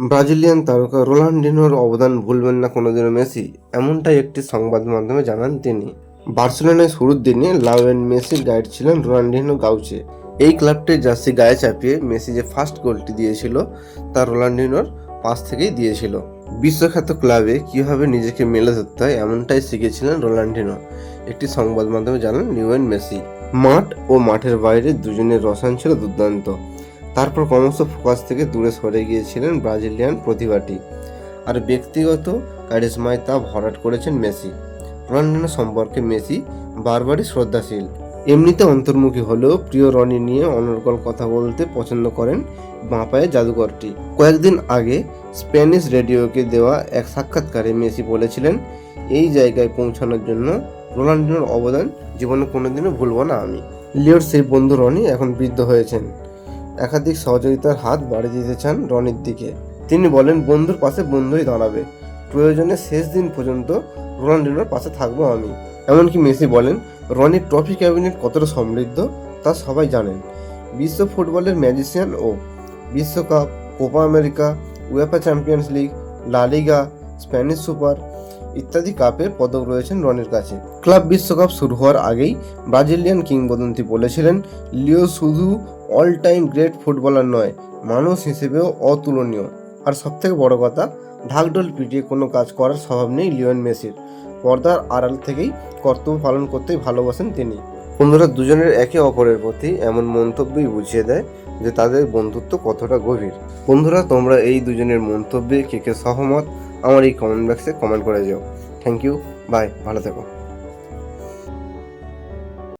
Brazilian তারকা রোনাল্ডিনোর অবদান ভুলবেন না কোনোদিনও মেসি, এমনটাই একটি সংবাদ মাধ্যমে জানান তিনি। বার্সেলোনায় শুরুর দিনে লাউয়েন মেসির গাইড ছিলেন রোনাল্ডিনো গাউচে। এই ক্লাবটির জার্সি গায়ে চাপিয়ে মেসি যে ফার্স্ট গোলটি দিয়েছিল, তা রোনাল্ডিনোর পাশ থেকেই দিয়েছিল। বিশ্বখ্যাত ক্লাবে কীভাবে নিজেকে মেলে ধরতে হয়, এমনটাই শিখেছিলেন রোনাল্ডিনো, একটি সংবাদ মাধ্যমে জানান লিওয়েন মেসি। মাঠ ও মাঠের বাইরে দুজনের রসায়ন ছিল দুর্দান্ত। তারপর ক্রমশ ফোকাস থেকে দূরে সরে গিয়েছিলেন ব্রাজিলিয়ান প্রতিভাটি। আর ব্যক্তিগত কারিশমায় তা ভরাট করেছেন মেসি। রোনাল্ডিনো সম্পর্কে মেসি বারবারই শ্রদ্ধাশীল। এমনিতে অন্তর্মুখী হলেও প্রিয় রনি নিয়ে অনর্গল কথা বলতে পছন্দ করেন বাঁ জাদুঘরটি। কয়েকদিন আগে স্প্যানিশ রেডিওকে দেওয়া এক সাক্ষাৎকারে মেসি বলেছিলেন, এই জায়গায় পৌঁছানোর জন্য রোনাল্ডিনোর অবদান জীবনে কোনোদিনও ভুলব না আমি। লিওর সেই বন্ধু রনি এখন বৃদ্ধ হয়েছেন। একাধিক সহযোগিতার হাত বাড়িয়ে দিতে চান রনির দিকে। তিনি বলেন, বন্ধুর পাশে বন্ধুই দাঁড়াবে। প্রয়োজনে শেষ দিন পর্যন্ত রোনাল্ডিনোর পাশে থাকব আমি। এমনকি মেসি বলেন, রনির ট্রফি ক্যাবিনেট কতটা সমৃদ্ধ তা সবাই জানেন। বিশ্ব ফুটবলের ম্যাজিশিয়ান ও বিশ্বকাপ, Copa America, UEFA Champions League, La Liga, Spanish super ইত্যাদি কাপের পদক রয়েছেন রনির কাছে। ক্লাব বিশ্বকাপ শুরু হওয়ার আগেই ব্রাজিলিয়ান কিংবদন্তি বলেছিলেন, লিও শুধু অল টাইম গ্রেট ফুটবলার নয়, মানুষ হিসেবেও অতুলনীয়। আর সবথেকে বড় কথা, ঢাকঢোল পিটিয়ে কোনো কাজ করার স্বভাব নেই লিওন মেসির। পর্দার আড়াল থেকেই কর্তব্য পালন করতেই ভালোবাসেন তিনি। বন্ধুরা, দুজনের একে অপরের প্রতি এমন মন্তব্যই বুঝিয়ে দেয় যে তাদের বন্ধুত্ব কতটা গভীর। বন্ধুরা, তোমরা এই দুজনের মন্তব্যে কে কে সহমত, আমার এই কমেন্ট বক্সে কমেন্ট করে যাও। থ্যাংক ইউ বাই ভালো থেকো।